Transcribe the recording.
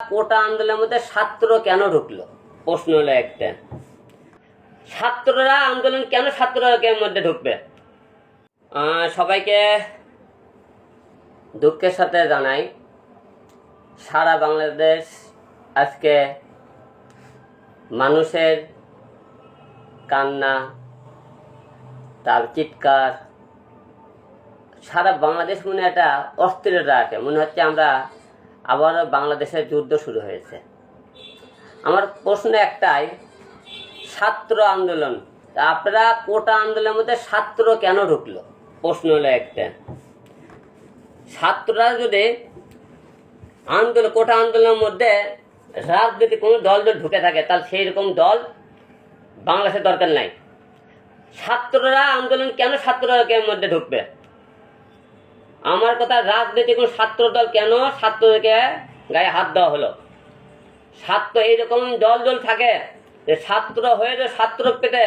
কোটা আন্দোলনের মধ্যে ছাত্র কেন ঢুকলো? প্রশ্ন হলো একটা। ছাত্ররা আন্দোলন কেন ছাত্রদের মধ্যে ঢুকবে? সবাইকে দুঃখের সাথে জানাই, সারা বাংলাদেশ আজকে মানুষের কান্না, তার চিৎকার, সারা বাংলাদেশ মনে একটা অস্থিরতা আছে। মনে হচ্ছে আমরা আবারও বাংলাদেশের যুদ্ধ শুরু হয়েছে। আমার প্রশ্ন একটাই, ছাত্র আন্দোলন আপনারা কোটা আন্দোলনের মধ্যে ছাত্র কেন ঢুকলো? প্রশ্ন হলো একটা। ছাত্ররা যদি আন্দোলন কোটা আন্দোলনের মধ্যে রাজনীতি কোনো দল যদি ঢুকে থাকে, তাহলে সেই রকম দল বাংলাদেশের দরকার নাই। ছাত্ররা আন্দোলন কেন ছাত্রদের মধ্যে ঢুকবে? আমার কথা রাজনীতি ছাত্র দল কেন? ছাত্রদেরকে গায়ে হাত দেওয়া হলো। ছাত্র এইরকম দল দল থাকে যে ছাত্র হয়ে যে ছাত্র পেতে